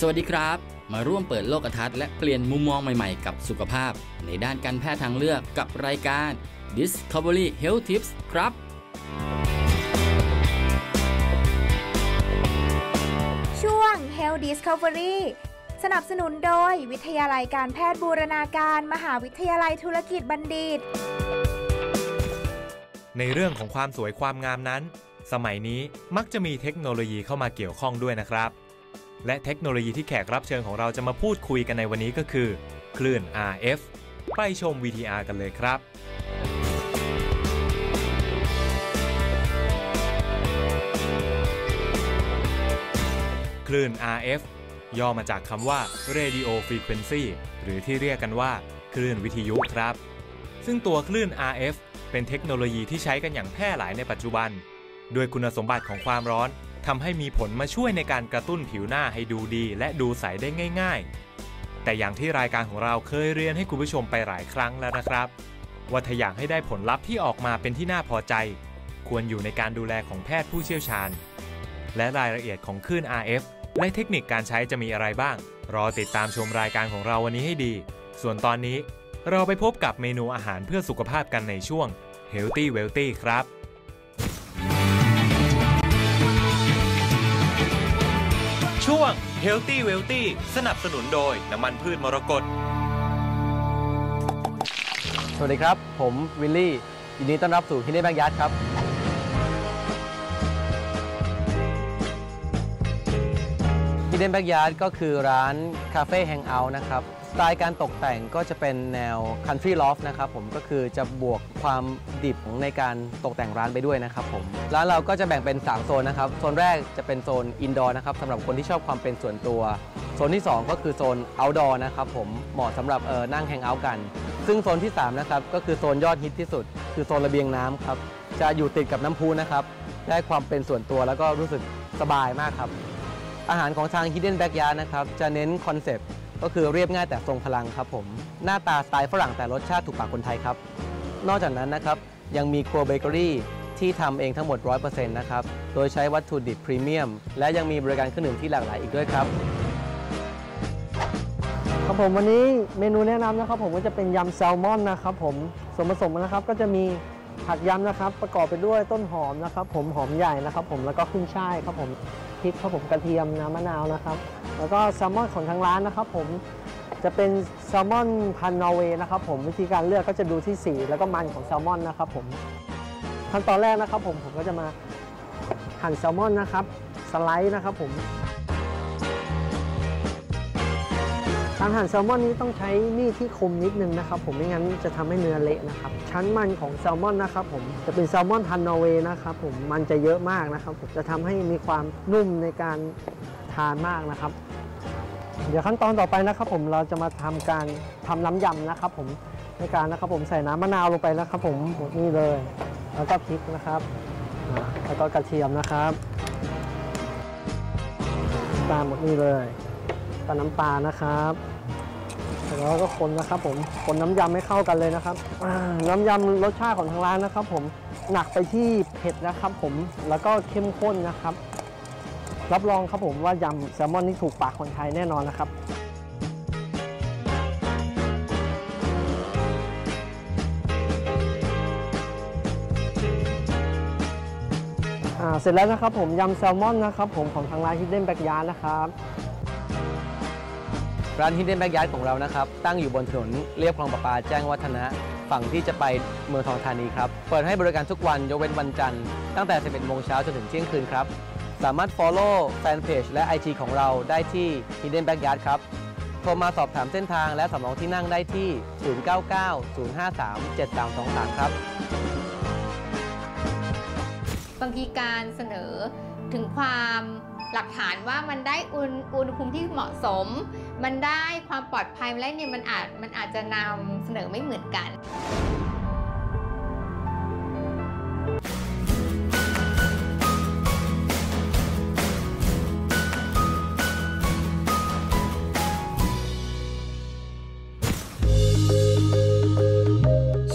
สวัสดีครับ มาร่วมเปิดโลกทัศน์และเปลี่ยนมุมมองใหม่ๆ กับสุขภาพ ในด้านการแพทย์ทางเลือกกับรายการ Discovery Health Tips ครับ ช่วง Health Discovery สนับสนุนโดย วิทยาลัยการแพทย์บูรณาการ มหาวิทยาลัยธุรกิจบัณฑิต ในเรื่องของความสวยความงามนั้น สมัยนี้มักจะมีเทคโนโลยีเข้ามาเกี่ยวข้องด้วยนะครับ และเทคโนโลยีที่แขกรับเชิญของเราจะมาพูดคุยกันในวันนี้ก็คือ คลื่น RF ไปชม VTR กันเลยครับคลื่น RF ย่อมาจากคำว่า Radio Frequency หรือที่เรียกกันว่า คลื่นวิทยุครับ ซึ่งตัวคลื่น RF เป็นเทคโนโลยีที่ใช้กันอย่างแพร่หลายในปัจจุบัน ด้วยคุณสมบัติของความร้อน ทำให้มีผลมาช่วยในการกระตุ้นผิวหน้าให้ดูดี และดูใสได้ง่าย ๆ แต่อย่างที่รายการของเราเคยเรียนให้คุณผู้ชมไปหลายครั้งแล้วนะครับ ว่าถ้าอยากให้ได้ผลลัพธ์ที่ออกมาเป็นที่น่าพอใจ ควรอยู่ในการดูแลของแพทย์ผู้เชี่ยวชาญ และรายละเอียดของคลื่น RF และเทคนิคการใช้จะมีอะไรบ้าง รอติดตามชมรายการของเราวันนี้ให้ดี ส่วนตอนนี้เราไปพบกับเมนูอาหารเพื่อสุขภาพกันในช่วง Healthy Wealthy ครับ ช่วง Healthy Wealthy สนับสนุนโดยน้ำมันพืชมรกตสวัสดีครับ ผมวิลลี่ยินดีต้อนรับสู่ฮินเด n แบ็กยาร์ดครับ ฮินเด n แบ็กยาร์ดก็คือร้านคาเฟ่แฮงเอาท์นะครับ สไตล์การตกแต่งก็จะเป็นแนว Country Loft นะครับผมก็คือจะบวกความดิบในการตกแต่งร้านไปด้วยนะครับผม ร้านเราก็จะแบ่งเป็น 3 โซนนะครับ โซนแรกจะเป็นโซนอินดอร์นะครับสำหรับคนที่ชอบความเป็นส่วนตัว โซนที่ 2 ก็คือโซน outdoor นะครับผมเหมาะสำหรับเออนั่งแฮงเอาท์กัน ซึ่งโซนที่3นะครับก็คือโซนยอดฮิตที่สุด คือโซนระเบียงน้ำครับจะอยู่ติดกับน้ำพุนะครับได้ความเป็นส่วนตัวแล้วก็รู้สึกสบายมากครับ อาหารของทาง Hidden Backyard นะครับจะเน้นคอนเซปต์ก็คือเรียบง่ายแต่ทรงพลังครับผม หน้าตาสไตล์ฝรั่งแต่รสชาติถูกปากคนไทยครับ นอกจากนั้นนะครับยังมีครัวเบเกอรี่ที่ทำเองทั้งหมด 100%นะครับ โดยใช้วัตถุดิบพรีเมียม และยังมีบริการเครื่องดื่มที่หลากหลายอีกด้วยครับ ครับผมวันนี้เมนูแนะนำนะครับ ผมก็จะเป็นยำแซลมอนนะครับผมส่วนผสมนะครับก็จะมีผักยำนะครับ ประกอบไปด้วยต้นหอมนะครับ ผมหอมใหญ่นะครับ ผมแล้วก็ขึ้นช่ายครับผม พริกครับผมกระเทียมน้ำมะนาวนะครับ แล้วก็แซลมอนของทางร้านนะครับผมจะเป็นแซลมอนพันนอร์เวย์นะครับผมวิธีการเลือกก็จะดูที่สีแล้วก็มันของแซลมอนนะครับผมขั้นตอนแรกนะครับผมผมก็จะมาหั่นแซลมอนนะครับสไลด์นะครับผม การหั่นแซลมอนนี้ต้องใช้มีดที่คมนิดนึงนะครับ ผมไม่งั้นจะทำให้เนื้อเละนะครับ ชั้นมันของแซลมอนนะครับผมจะเป็นแซลมอนพันนอร์เวย์นะครับผมมันจะเยอะมากนะครับผมจะทำให้มีความนุ่มในการทานมากนะครับ เดี๋ยวขั้นตอนต่อไปนะครับ ผมเราจะมาทำการทำน้ำยำนะครับ ผมในการนะครับ ผมใส่น้ำมะนาวลงไปนะครับ ผมหมดนี่เลย แล้วก็พริกนะครับแล้วก็กระเทียมนะครับตามหมดนี่เลยก็น้ำปลานะครับ แล้วก็คนนะครับผมคนน้ำยำให้เข้ากันเลยนะครับน้ำยำรสชาติของทางร้านนะครับ ผมหนักไปที่เผ็ดนะครับ ผมแล้วก็เข้มข้นนะครับ รับรองครับผมว่ายำแซลมอนนี่ถูกปากคนไทยแน่นอนนะครับเสร็จแล้วนะครับผมยำแซลมอนนะครับผมของทางร้าน Hidden Backyard นะครับ ร้าน Hidden Backyard ของเรานะครับ ตั้งอยู่บนถนนเรียบคลองประปาแจ้งวัฒนะ ฝั่งที่จะไปเมืองทองธานีครับ เปิดให้บริการทุกวันยกเว้นวันจันทร์ตั้งแต่ 11โมงเช้าจนถึงเที่ยงคืนครับ สามารถ follow แฟนเพจและ IG ของเราได้ที่ Hidden Backyard ครับ โทรมาสอบถามเส้นทางและสำรองที่นั่งได้ที่ 0990537323 ครับ บางทีการเสนอถึงความ หลักฐานว่ามันได้อุณอุณหภูมิที่เหมาะสม มันได้ความปลอดภัยและเนี่ยมันอาจมันอาจจะนำเสนอไม่เหมือนกัน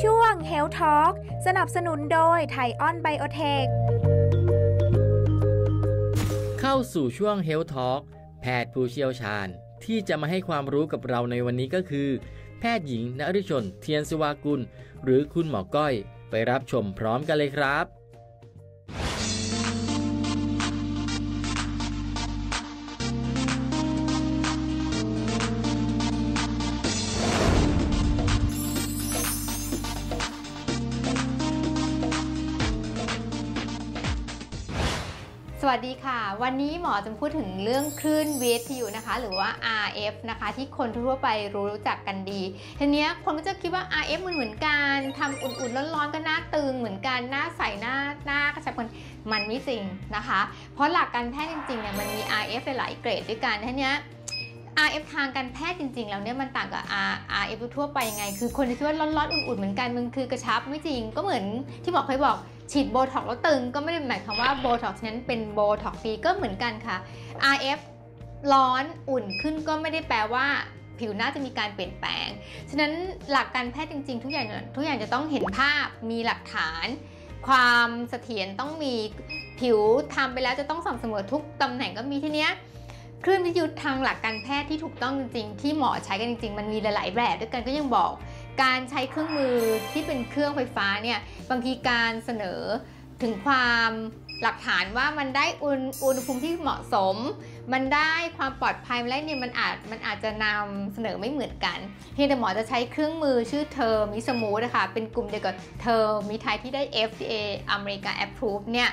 ช่วง Health Talk สนับสนุนโดยไทออนไบโอเทค เข้าสู่ช่วง Health Talk แพทย์ผู้เชี่ยวชาญที่จะมาให้ความรู้กับเราในวันนี้ก็คือ แพทย์หญิงนฤชน เทียนสวากุล หรือคุณหมอก้อย ไปรับชมพร้อมกันเลยครับ วันนี้หมอจะพูดถึงเรื่องคลื่นวิทยุนะคะ หรือว่า RF นะคะ ที่คนทั่วไปรู้จักกันดีทีนี้คนก็จะคิดว่า RF มันเหมือนกันทำอุ่นๆร้อนๆก็หน้าตึงเหมือนกันหน้าใสหน้าหน้ากระชับกันมันไม่จริงนะคะ เพราะหลักการแพทย์จริงๆเนี่ยมันมี RF หลายเกรดด้วยกันทีนี้ RF ทางการแพทย์จริงๆ แล้วเนี่ยมันต่างกับ R RF ทั่วไปยังไง คือคนที่คิดว่าร้อนๆอุ่นๆเหมือนกันมันคือกระชับไม่จริง ก็เหมือนที่หมอเคยบอก ฉีดโบท็อกแล้วตึงก็ไม่ได้หมายความว่าโบท็อกนั้นเป็นโบท็อกดีก็เหมือนกันค่ะ RF ร้อนอุ่นขึ้นก็ไม่ได้แปลว่าผิวหน้าจะมีการเปลี่ยนแปลง ฉะนั้นหลักการแพทย์จริงๆ ทุกอย่างทุกอย่างจะต้องเห็นภาพ มีหลักฐาน ความเสถียรต้องมีผิวทำไปแล้วจะต้องสม่ำเสมอทุกตำแหน่งก็มีทีเนี้ยครื่องวิทยุทางหลักการแพทย์ที่ถูกต้องจริงๆ ที่หมอใช้กันจริงๆ มันมีหลายๆแบบด้วยกันก็ยังบอก การใช้เครื่องมือที่เป็นเครื่องไฟฟ้าเนี่ยบางทีการเสนอถึงความหลักฐานว่ามันได้อุณอุณหภูมิที่เหมาะสม มันได้ความปลอดภัยและเนี่ยมันอาจมันอาจจะนำเสนอไม่เหมือนกันเพียงแต่หมอจะใช้เครื่องมือชื่อเทอร์มิสมูทนะคะเป็นกลุ่มเดียวกับเทอร์มิไทยที่ได้ FDA อเมริกา approve เนี่ย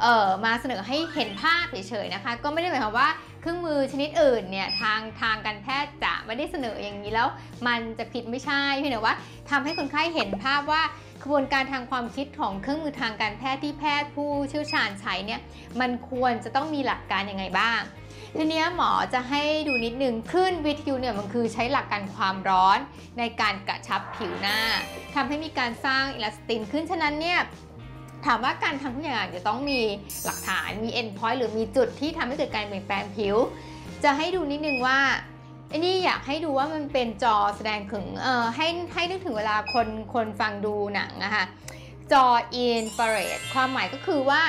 เออมาเสนอให้เห็นภาพเฉยๆนะคะ ก็ไม่ได้หมายความว่า เครื่องมือชนิดอื่นเนี่ยทางทางการแพทย์จะไม่ได้เสนออย่างนี้แล้ว มันจะผิดไม่ใช่เพียงแต่ว่าทำให้คนไข้เห็นภาพว่ากระบวนการทางความคิดของเครื่องมือทางการแพทย์ที่แพทย์ผู้เชี่ยวชาญใช้เนี่ยมันควรจะต้องมีหลักการยังไงบ้างทีนี้หมอจะให้ดูนิดนึงคลื่นวิทยุเนี่ยมันคือใช้หลักการความร้อนในการกระชับผิวหน้าทำให้มีการสร้างอิลาสตินขึ้นฉะนั้นเนี่ย ถามว่าการทำทุกอย่างจะต้องมีหลักฐานมี end point หรือมีจุดที่ทำให้เกิดการเปลี่ยนแปลงผิว จะให้ดูนิดนึงว่าไอ้นี่อยากให้ดูว่ามันเป็นจอแสดงถึงเออให้ให้นึกถึงเวลาคนคนฟังดูหนังอะค่ะจออินฟราเรดความหมายก็คือว่า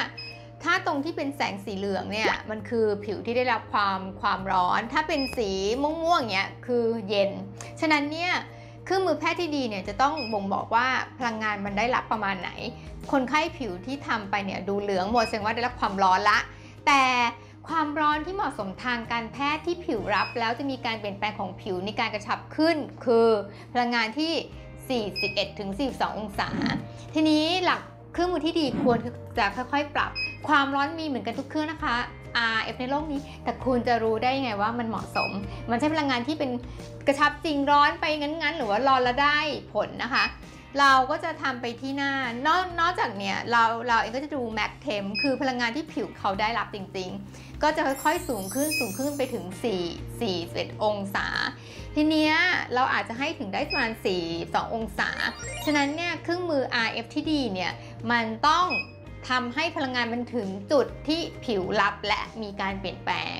ถ้าตรงที่เป็นแสงสีเหลืองเนี่ยมันคือผิวที่ได้รับความความร้อน ถ้าเป็นสีม่วงๆเนี้ยคือเย็น ฉะนั้นเนี่ย เครื่องมือแพทย์ที่ดีเนี่ยจะต้องบ่งบอกว่าพลังงานมันได้รับประมาณไหน คนไข้ผิวที่ทำไปเนี่ยดูเหลืองหมดแสดงว่าได้รับความร้อนละ แต่ความร้อนที่เหมาะสมทางการแพทย์ที่ผิวรับ แล้วจะมีการเปลี่ยนแปลงของผิวในการกระชับขึ้น คือพลังงานที่ 41ถึง42 องศา ทีนี้หลักเครื่องมือที่ดีควรจะค่อยๆ ปรับ ความร้อนมีเหมือนกันทุกเครื่องนะคะ RF ในโลกนี้ แต่คุณจะรู้ได้ยังไงว่ามันเหมาะสม มันใช้พลังงานที่เป็นกระชับจริงร้อนไปงั้นๆ หรือว่าร้อนแล้วได้ผลนะคะ เราก็จะทำไปที่หน้านอกนอกจากเนี้ยเราเราเองก็จะดูแม็กเทมคือพลังงานที่ผิวเขาได้รับจริง ๆ ก็จะค่อยๆสูงขึ้นสูงขึ้นไปถึง 4 4 1 องศา ทีเนี้ยเราอาจจะให้ถึงได้ประมาณ4 2องศา ฉะนั้นเนี่ยเครื่องมือ RF ที่ดีเนี่ยมันต้อง ทำให้พลังงานมันถึงจุดที่ผิวรับและมีการเปลี่ยนแปลง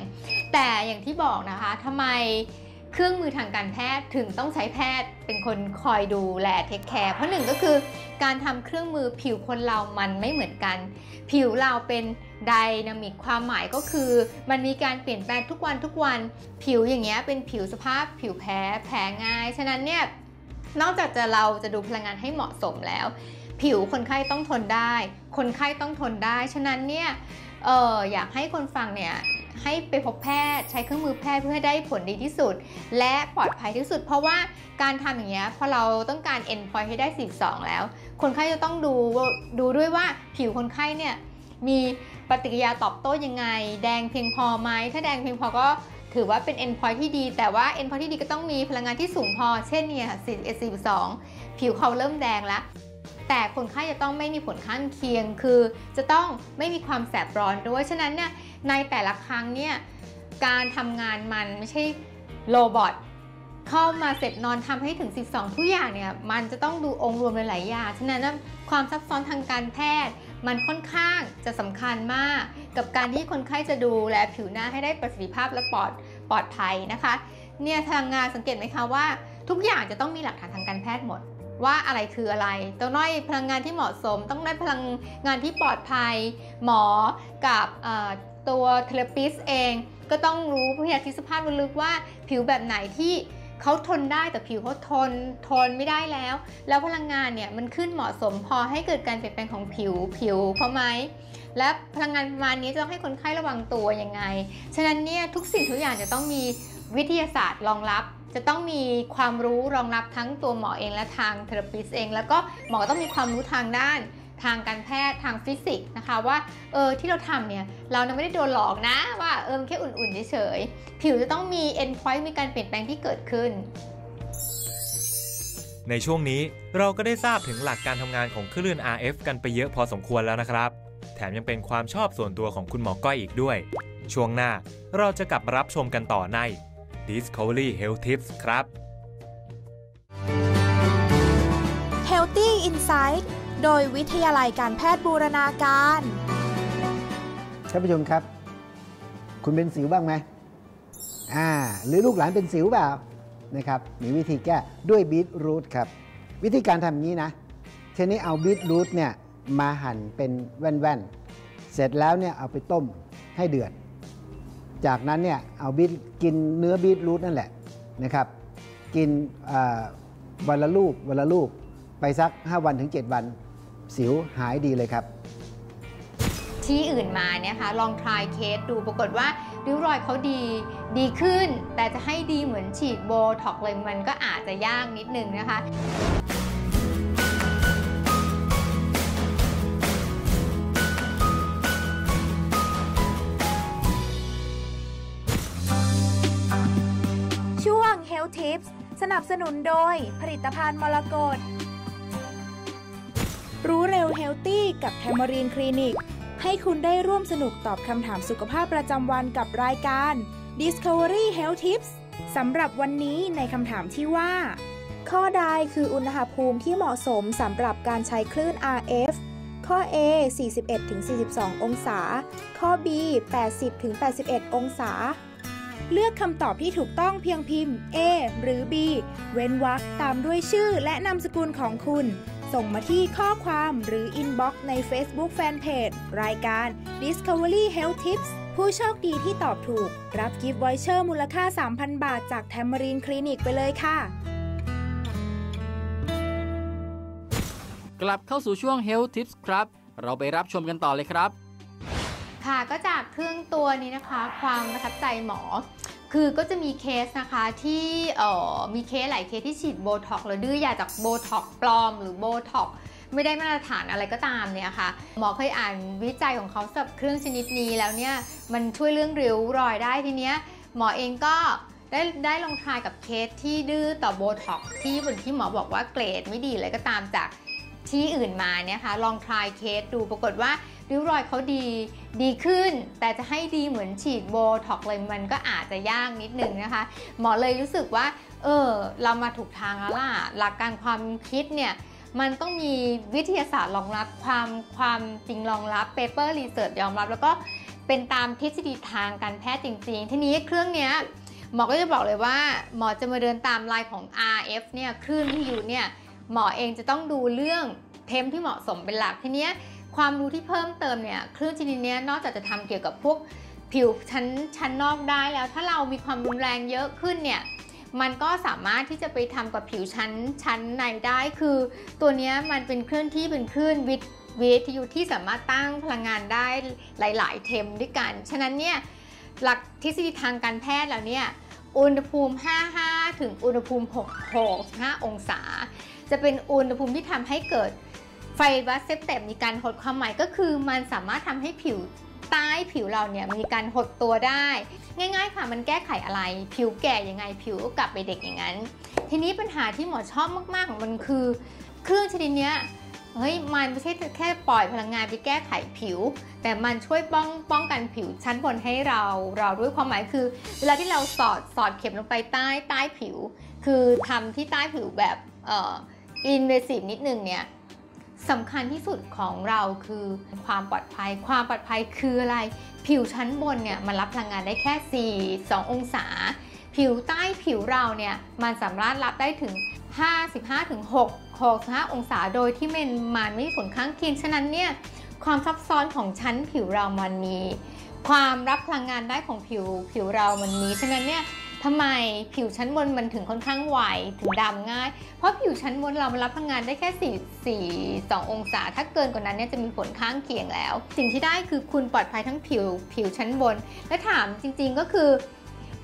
แต่อย่างที่บอกนะคะทำไมเครื่องมือทางการแพทย์ถึงต้องใช้แพทย์เป็นคนคอยดูแลเทคแคร์เพราะหนึ่งก็คือการทำเครื่องมือผิวคนเรามันไม่เหมือนกัน ผิวเราเป็นไดนามิกความหมายก็คือ มันมีการเปลี่ยนแปลงทุกวันทุกวัน ผิวอย่างเงี้ยเป็นผิวสภาพผิวแพ้แพ้ง่าย ฉะนั้นเนี่ยนอกจากจะเราจะดูพลังงานให้เหมาะสมแล้ว ผิวคนไข้ต้องทนได้ คนไข้ต้องทนได้ ฉะนั้นเนี่ยเอออยากให้คนฟังเนี่ยให้ไปพบแพทย์ใช้เครื่องมือแพทย์เพื่อให้ได้ผลดีที่สุด และปลอดภัยที่สุด เพราะว่าการทำอย่างเงี้ยพอเราต้องการ end point ให้ได้ 42 แล้ว คนไข้จะต้องดูดูด้วยว่าผิวคนไข้เนี่ยมีปฏิกิริยาตอบโต้ยังไง แดงเพียงพอไหมถ้าแดงเพียงพอก็ถือว่าเป็น end point ที่ดี แต่ว่า end point ที่ดีก็ต้องมีพลังงานที่สูงพอ เช่นเนี่ย42 ผิวเขาเริ่มแดงแล้ว แต่คนไข้จะต้องไม่มีผลข้างเคียง คือจะต้องไม่มีความแสบร้อนด้วย ฉะนั้นเนี่ยในแต่ละครั้งเนี่ยการทำงานมันไม่ใช่โรบอทเข้ามาเสร็จนอนทำให้ถึง 12 ทุกอย่างเนี่ยมันจะต้องดูองค์รวมหลายๆอย่าง ฉะนั้นความซับซ้อนทางการแพทย์ มันค่อนข้างจะสำคัญมาก กับการที่คนไข้จะดูแลผิวหน้าให้ได้ประสิทธิภาพและปลอดปลอดภัยนะคะ เนี่ยทางงานสังเกตไหมคะว่า ทุกอย่างจะต้องมีหลักฐานทางการแพทย์หมด ว่าอะไรคืออะไร ต้องได้พลังงานที่เหมาะสม ต้องได้พลังงานที่ปลอดภัย หมอกับตัวเทเลปิสเอง ก็ต้องรู้พยาธิสภาพลึกว่าผิวแบบไหนที่เขาทนได้แต่ผิวเขาทนทนไม่ได้แล้ว แล้วพลังงานเนี่ยมันขึ้นเหมาะสมพอให้เกิดการเปลี่ยนแปลงของผิวผิวเขาไหมและพลังงานประมาณนี้จะต้องให้คนไข้ระวังตัวยังไง ฉะนั้นเนี่ยทุกสิ่งทุกอย่างจะต้องมีวิทยาศาสตร์รองรับ จะต้องมีความรู้รองรับทั้งตัวหมอเองและทางเทอราปิสเอง แล้วก็หมอต้องมีความรู้ทางด้านทางการแพทย์ทางฟิสิกส์นะคะว่าเออที่เราทำเนี่ยเราไม่ได้โดนหลอกนะว่าเออแค่อุ่นๆเฉยๆผิวจะต้องมี end point มีการเปลี่ยนแปลงที่เกิดขึ้น ในช่วงนี้เราก็ได้ทราบถึงหลักการทำงานของคลื่น RF กันไปเยอะพอสมควรแล้วนะครับ แถมยังเป็นความชอบส่วนตัวของคุณหมอก้อยอีกด้วย ช่วงหน้าเราจะกลับรับชมกันต่อใน Discovery Health Tips ครับ Healthy Insight โดยวิทยาลัยการแพทย์บูรณาการท่านผู้ชมครับ คุณเป็นสิวบ้างไหมอ่าหรือลูกหลานเป็นสิวเปล่านะครับมีวิธีแก้ด้วยบีทรูทครับ วิธีการทำอย่างนี้นะเช่นนี้เอาบีทรูทเนี่ยมาหั่นเป็นแว่นๆ เสร็จแล้วเนี่ยเอาไปต้มให้เดือด จากนั้นเนี่ยเอาบีทกินเนื้อบีทรูทนั่นแหละนะครับ กินวันละลูกวันละลูกไปสัก 5 วันถึง 7 วัน สิวหายดีเลยครับ ที่อื่นมาเนี่ยค่ะลองทายเคสดูปรากฏว่าริ้วรอยเขาดีดีขึ้น แต่จะให้ดีเหมือนฉีดโบท็อกเลยมันก็อาจจะยากนิดนึงนะคะ สนับสนุนโดยผลิตภัณฑ์มรกตรู้เร็วเฮลตี้กับแทมอรีนคลินิก ให้คุณได้ร่วมสนุกตอบคำถามสุขภาพประจำวันกับรายการ Discovery Health Tips สำหรับวันนี้ในคำถามที่ว่า ข้อใดคืออุณหภูมิที่เหมาะสมสำหรับการใช้คลื่น RF ข้อ A 41-42 องศา ข้อ B 80-81 องศา เลือกคำตอบที่ถูกต้องเพียงพิมพ์ A หรือ B เว้นวรรคตามด้วยชื่อและนามสกุลของคุณ ส่งมาที่ข้อความหรืออินบ็อกซ์ใน Facebook Fanpage รายการ Discovery Health Tips ผู้โชคดีที่ตอบถูก รับกิฟต์วอยเชอร์มูลค่า 3,000 บาทจากแทมมารีนคลินิกไปเลยค่ะ กลับเข้าสู่ช่วง Health Tips ครับ เราไปรับชมกันต่อเลยครับ ค่ะก็จากเครื่องตัวนี้นะคะ ความประทับใจหมอ คือก็จะมีเคสนะคะที่มีเคสหลายเคสที่ฉีดโบท็อกหรือดื้อยาจากโบท็อกปลอม หรือโบท็อกไม่ได้มาตรฐานอะไรก็ตามเนี่ยค่ะ หมอเคยอ่านวิจัยของเขาสำหรับเครื่องชนิดนี้แล้วเนี่ยมันช่วยเรื่องริ้วรอยได้ทีเนี้ยหมอเองก็ได้ได้ลองทายกับเคสที่ดื้อต่อโบท็อกที่บนที่หมอบอกว่าเกรดไม่ดีเลยก็ตามจากที่อื่นมาเนี่ยค่ะลองทายเคสดูปรากฏว่า ริ้วรอยเขาดีดีขึ้น แต่จะให้ดีเหมือนฉีดโบท็อกเลยมันก็อาจจะยากนิดนึงนะคะ หมอเลยรู้สึกว่า เออ เรามาถูกทางแล้วล่ะ หลักการความคิดเนี่ยมันต้องมีวิทยาศาสตร์รองรับความความจริงรองรับเปเปอร์รีเสิร์ชยอมรับ แล้วก็เป็นตามทฤษฎีทางการแพทย์จริง ๆ ทีนี้เครื่องเนี้ยหมอก็จะบอกเลยว่า หมอจะมาเดินตามลายของ RF เนี่ยคลื่นที่อยู่เนี่ยหมอเองจะต้องดูเรื่องเทมที่เหมาะสมเป็นหลักทีเนี้ย ความรู้ที่เพิ่มเติมเนี่ยคลื่นชนิดนี้นอกจากจะทำเกี่ยวกับพวกผิวชั้นชั้นนอกได้แล้ว ถ้าเรามีความรุนแรงเยอะขึ้นเนี่ยมันก็สามารถที่จะไปทำกับผิวชั้นชั้นในได้ คือตัวนี้มันเป็นคลื่นที่เป็นคลื่นวิทวิทยุที่สามารถตั้งพลังงานได้หลาย ๆ เทมด้วยกัน ฉะนั้นเนี่ยหลักทฤษฎีทางการแพทย์แล้วเนี่ยอุณหภูมิ 55 ถึงอุณหภูมิ65องศา จะเป็นอุณหภูมิที่ทำให้เกิด ไฟบัสเซปเตมมีการหดความหมายก็คือมันสามารถทำให้ผิวใต้ผิวเราเนี่ยมีการหดตัวได้ ง่าย ๆ ค่ะมันแก้ไขอะไร ผิวแก่ยังไงผิวก็กลับไปเด็กอย่างนั้น ทีนี้ปัญหาที่หมอชอบมากๆของมันคือ เครื่องชนิดนี้เฮ้ยมันไม่ใช่แค่ปล่อยพลังงานไปแก้ไขผิว แต่มันช่วยป้องป้องกันผิวชั้นบนให้เราเราด้วยความหมายคือเวลาที่เราสอดสอดเข็มลงไปใต้ใต้ผิว คือทำที่ใต้ผิวแบบเอ่ออินเวสีฟนิดนึงเนี่ย สำคัญที่สุดของเราคือความปลอดภัย ความปลอดภัยคืออะไร ผิวชั้นบนเนี่ยมันรับพลังงานได้แค่ 4 2 องศา ผิวใต้ผิวเราเนี่ยมันสามารถรับได้ถึง 55-6 65 องศา โดยที่มันมันไม่มีผลข้างเคียง ฉะนั้นเนี่ยความซับซ้อนของชั้นผิวเรามันมี ความรับพลังงานได้ของผิวผิวเรามันมี ฉะนั้นเนี่ย ทำไมผิวชั้นบนมันถึงค่อนข้างไหวถึงดำง่าย เพราะผิวชั้นบนเรามันรับพลังงานได้แค่ 4 4 2 องศา ถ้าเกินกว่านั้นเนี่ยจะมีผลข้างเคียงแล้ว สิ่งที่ได้คือคุณปลอดภัยทั้งผิวผิวชั้นบน และถามจริง ๆก็คือ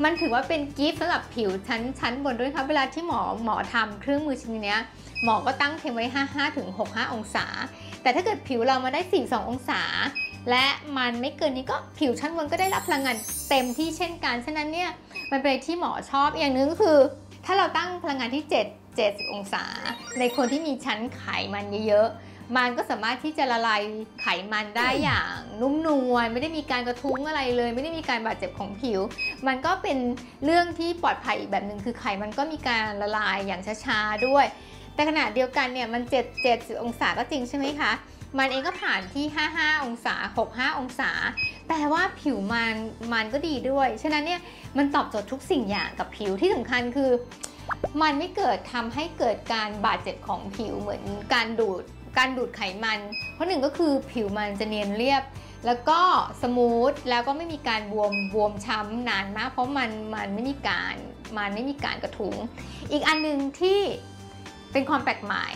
มันถือว่าเป็นกิฟต์สำหรับผิวชั้นชั้นบนด้วยครับเวลาที่หมอหมอทำเครื่องมือชิ้นนี้หมอก็ตั้งเทมไว้ 55ถึง65 องศา แต่ถ้าเกิดผิวเรามาได้ 42 องศา และมันไม่เกินนี้ก็ผิวชั้นบนก็ได้รับพลังงานเต็มที่เช่นกัน ฉะนั้นเนี่ย มันเป็นที่หมอชอบอย่างหนึงก็คือ ถ้าเราตั้งพลังงานที่ 7 70 องศา ในคนที่มีชั้นไขมันเยอะๆ มันก็สามารถที่จะละลายไขมันได้อย่างนุ่มนวลไม่ได้มีการกระทุ้งอะไรเลย ไม่ได้มีการบาดเจ็บของผิว มันก็เป็นเรื่องที่ปลอดภัยอีกแบบหนึ่งคือไขมันก็มีการละลายอย่างช้าๆด้วย แต่ขณะเดียวกันเนี่ยมัน 7 70 องศาก็จริงใช่ไหมคะมันเองก็ผ่านที่ 55 องศา 65 องศา แปลว่าผิวมันมันก็ดีด้วย ฉะนั้นเนี่ยมันตอบโจทย์ทุกสิ่งอย่างกับผิวที่สำคัญคือ มันไม่เกิดทำให้เกิดการบาดเจ็บของผิวเหมือนการดูดการดูดไขมัน เพราะหนึ่งก็คือผิวมันจะเนียนเรียบ แล้วก็สมูทแล้วก็ไม่มีการบวมบวมช้ำนานมาก เพราะมันมันไม่มีการมันไม่มีการกระทุ้งอีกอันหนึ่งที่เป็นความแปลกใหม่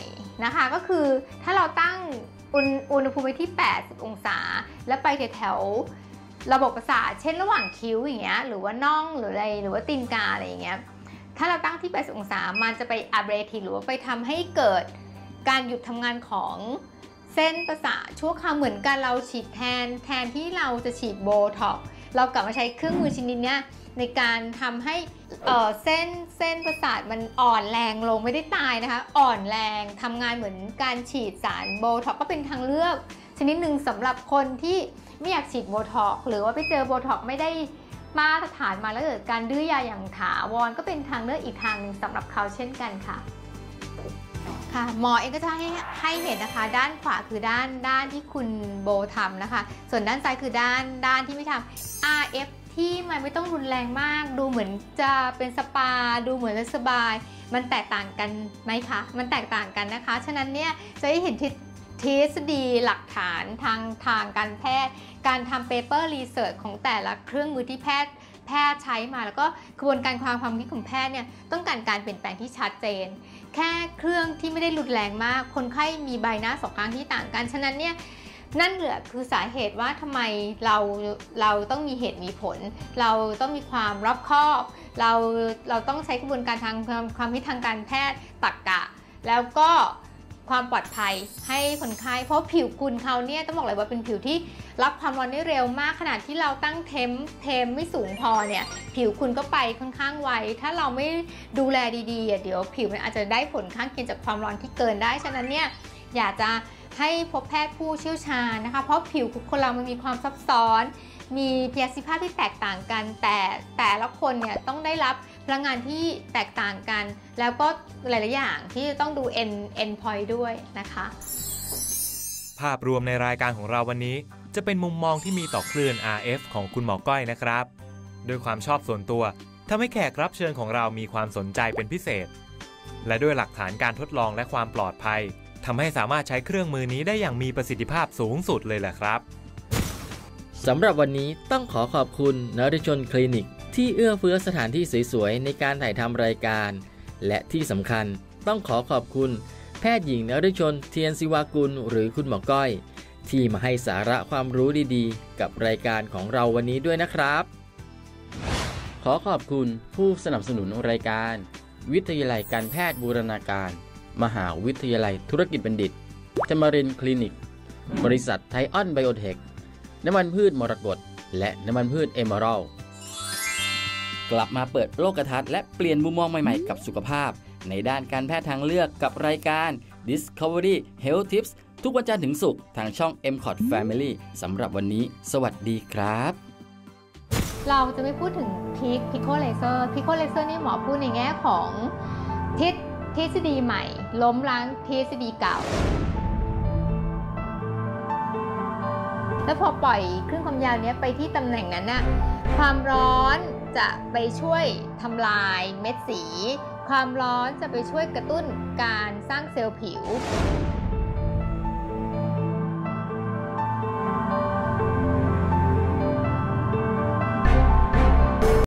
นะคะ ก็คือถ้าเราตั้ง อุณอุณหภูมิที่ 80 องศา แล้วไปแถวระบบประสาทเช่นระหว่างคิ้วอย่างเงี้ยหรือว่าน่องหรืออะไรหรือว่าตีนกาอะไรอย่างเงี้ยถ้าเราตั้งที่ 80 องศา มันจะไปอับเรทีหรือว่าไปทำให้เกิดการหยุดทำงานของเส้นประสาทชั่วคราวเหมือนกันเราฉีดแทน แทนที่เราจะฉีดโบท็อกเรากลับมาใช้เครื่องมือชนิดเนี้ย ในการทำให้เเส้นเส้นประสาทมันอ่อนแรงลงไม่ได้ตายนะคะ อ่อนแรงทำงานเหมือนการฉีดสารโบท็อกก็เป็นทางเลือก ชนิดหนึ่งสำหรับคนที่ไม่อยากฉีดโบท็อกหรือว่าไปเจอโบท็อกไม่ได้มาตรฐานมาแล้วเกิดการดื้อยาอย่างถาวรก็เป็นทางเลือกอีกทางหนึ่งสำหรับเขาเช่นกันค่ะค่ะหมอเองก็จะให้ให้เห็นนะคะ ด้านขวาคือด้านด้านที่คุณโบทำนะคะ ส่วนด้านซ้ายคือด้านด้านที่ไม่ทำ RF ที่มันไม่ต้องรุนแรงมาก ดูเหมือนจะเป็นสปา ดูเหมือนจะสบาย มันแตกต่างกันไหมคะ มันแตกต่างกันนะคะ ฉะนั้นเนี่ยจะได้เห็นทฤทฤษฎีหลักฐานทางทางการแพทย์ การทำเปเปอร์รีเสิร์ชของแต่ละเครื่องมือที่แพทย์แพทย์ใช้มา แล้วก็กระบวนการความความคิดของแพทย์เนี่ยต้องการการเปลี่ยนแปลงที่ชัดเจน แค่เครื่องที่ไม่ได้รุนแรงมาก คนไข้มีใบหน้าสองข้างที่ต่างกัน ฉะนั้นเนี่ย นั่นแหละคือสาเหตุว่าทำไมเราเราต้องมีเหตุมีผล เราต้องมีความรอบคอบ เราเราต้องใช้กระบวนการทางความความคิดทางการแพทย์ตรรกกะ แล้วก็ความปลอดภัยให้คนไข้เพราะผิวคุณเขาเนี่ยต้องบอกเลยว่าเป็นผิวที่รับความร้อนได้เร็วมากขนาดที่เราตั้งเทมเทมไม่สูงพอเนี่ยผิวคุณก็ไปค่อนข้างไวถ้าเราไม่ดูแลดีๆเดี๋ยวผิวมันอาจจะได้ผลข้างเคียงจากความร้อนที่เกินได้ฉะนั้นเนี่ยอยากจะ ให้พบแพทย์ผู้เชี่ยวชาญนะคะ เพราะผิวคนเรามันมีความซับซ้อน มีประสิทธิภาพที่แตกต่างกัน แต่แต่ละคนเนี่ยต้องได้รับพลังงานที่แตกต่างกัน แล้วก็หลาย ๆ อย่างที่ต้องดู end end point ด้วยนะคะ ภาพรวมในรายการของเราวันนี้ จะเป็นมุมมองที่มีต่อคลื่น RF ของคุณหมอก้อยนะครับโดยความชอบส่วนตัวทำให้แขกรับเชิญของเรามีความสนใจเป็นพิเศษ และด้วยหลักฐานการทดลองและความปลอดภัย ทำให้สามารถใช้เครื่องมือนี้ได้อย่างมีประสิทธิภาพสูงสุดเลยแหละครับสำหรับวันนี้ต้องขอขอบคุณนฤชนคลินิก ที่เอื้อเฟื้อสถานที่สวยๆในการถ่ายทำรายการ และที่สำคัญต้องขอขอบคุณ แพทย์หญิงนฤชนเทียนศิวากุลหรือคุณหมอก้อย ที่มาให้สาระความรู้ดีๆ กับรายการของเราวันนี้ด้วยนะครับ ขอขอบคุณผู้สนับสนุนรายการ วิทยาลัยการแพทย์บูรณาการ มหาวิทยาลัยธุรกิจบัณฑิตจมารินคลินิก บริษัทไทออนไบโอเทค น้ำมันพืชมรกตและน้ำมันพืชเอมอรัลกลับมาเปิดโลกทัศน์และเปลี่ยนมุมมองใหม่ๆ กับสุขภาพ ในด้านการแพทย์ทางเลือกกับรายการ Discovery Health Tips ทุกวันจันทร์ถึงศุกร์ทางช่อง m c o t Family สำหรับวันนี้ สวัสดีครับ เราจะไม่พูดถึงพิกพิโคเลเซอร์พิโคเลเซอร์นี่หมอพูดในแง่ของทิศ ทฤษฎีใหม่ ล้มล้างทฤษฎีเก่า แล้วพอปล่อยคลื่นความยาวนี้ไปที่ตำแหน่งนั้นน่ะความร้อนจะไปช่วยทำลายเม็ดสี ความร้อนจะไปช่วยกระตุ้นการสร้างเซลล์ผิว